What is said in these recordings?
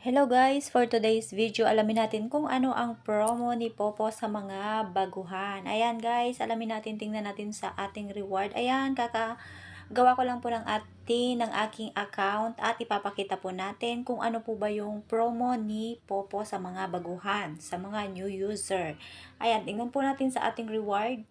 Hello guys! For today's video, alamin natin kung ano ang promo ni Popo sa mga baguhan. Ayan guys, alamin natin, tingnan natin sa ating reward. Ayan, kaka gawa ko lang po ng ating, ng aking account at ipapakita po natin kung ano po ba yung promo ni Popo sa mga baguhan, sa mga new user. Ayan, tingnan po natin sa ating reward.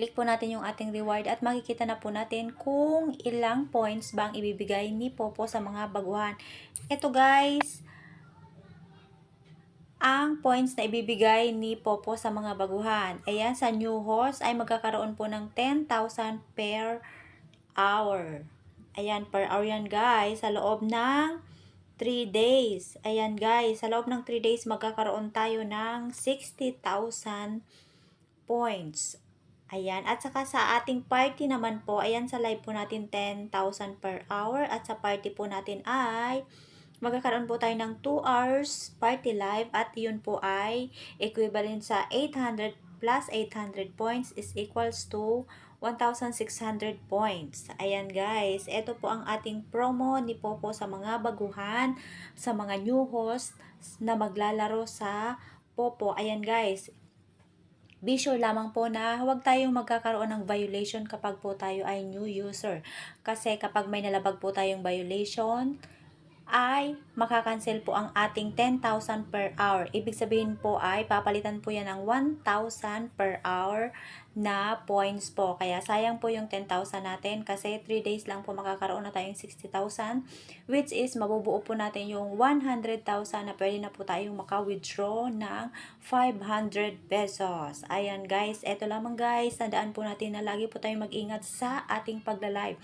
Click po natin yung ating reward at makikita na po natin kung ilang points bang ibibigay ni Popo sa mga baguhan. Ito guys, ang points na ibibigay ni Popo sa mga baguhan. Ayan, sa new host ay magkakaroon po ng 10,000 per hour. Ayan, per hour yan guys, sa loob ng 3 days. Ayan guys, sa loob ng 3 days magkakaroon tayo ng 60,000 points. Ayan. At saka sa ating party naman po, ayan sa live po natin 10,000 per hour. At sa party po natin ay magkakaroon po tayo ng 2 hours party live. At yun po ay equivalent sa 800 plus 800 points is equals to 1,600 points. Ayan guys, ito po ang ating promo ni Popo sa mga baguhan, sa mga new host na maglalaro sa Popo. Ayan guys, be sure lamang po na huwag tayong magkakaroon ng violation kapag po tayo ay new user. Kasi kapag may nalabag po tayong violation, ay makakancel po ang ating 10,000 per hour. Ibig sabihin po ay papalitan po yan ng 1,000 per hour na points po. Kaya sayang po yung 10,000 natin kasi 3 days lang po makakaroon na tayong 60,000 which is mabubuo po natin yung 100,000 na pwede na po tayong maka-withdraw ng 500 pesos. Ayan guys, eto lamang guys, tandaan po natin na lagi po tayong mag-ingat sa ating pagla-live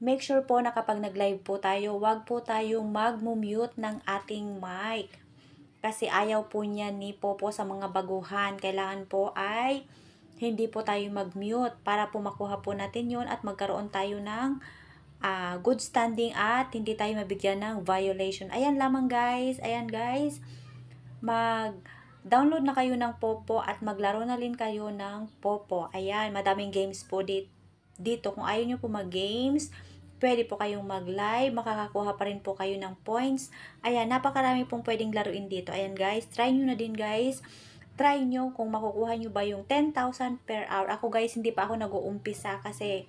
make sure po na kapag nag-live po tayo, wag po tayong mag-mute ng ating mic. Kasi ayaw po niya ni Popo sa mga baguhan. Kailangan po ay hindi po tayo mag-mute para po makuha po natin yon at magkaroon tayo ng uh, good standing at hindi tayo mabigyan ng violation. Ayan lamang guys. Ayan guys. Mag download na kayo ng Popo at maglaro na rin kayo ng Popo. Ayan, madaming games po dito. Dito, kung ayaw nyo po mag-games, pwede po kayong mag-live, makakakuha pa rin po kayo ng points. Ayan, napakarami pong pwedeng laruin dito. Ayan guys, try nyo na din guys. Try nyo kung makukuha nyo ba yung 10,000 per hour. Ako guys, hindi pa ako nag-uumpisa kasi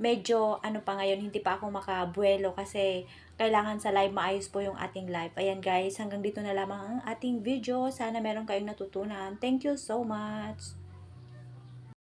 medyo ano pa ngayon, hindi pa ako makabuelo kasi kailangan sa live maayos po yung ating live. Ayan guys, hanggang dito na lamang ang ating video. Sana meron kayong natutunan. Thank you so much!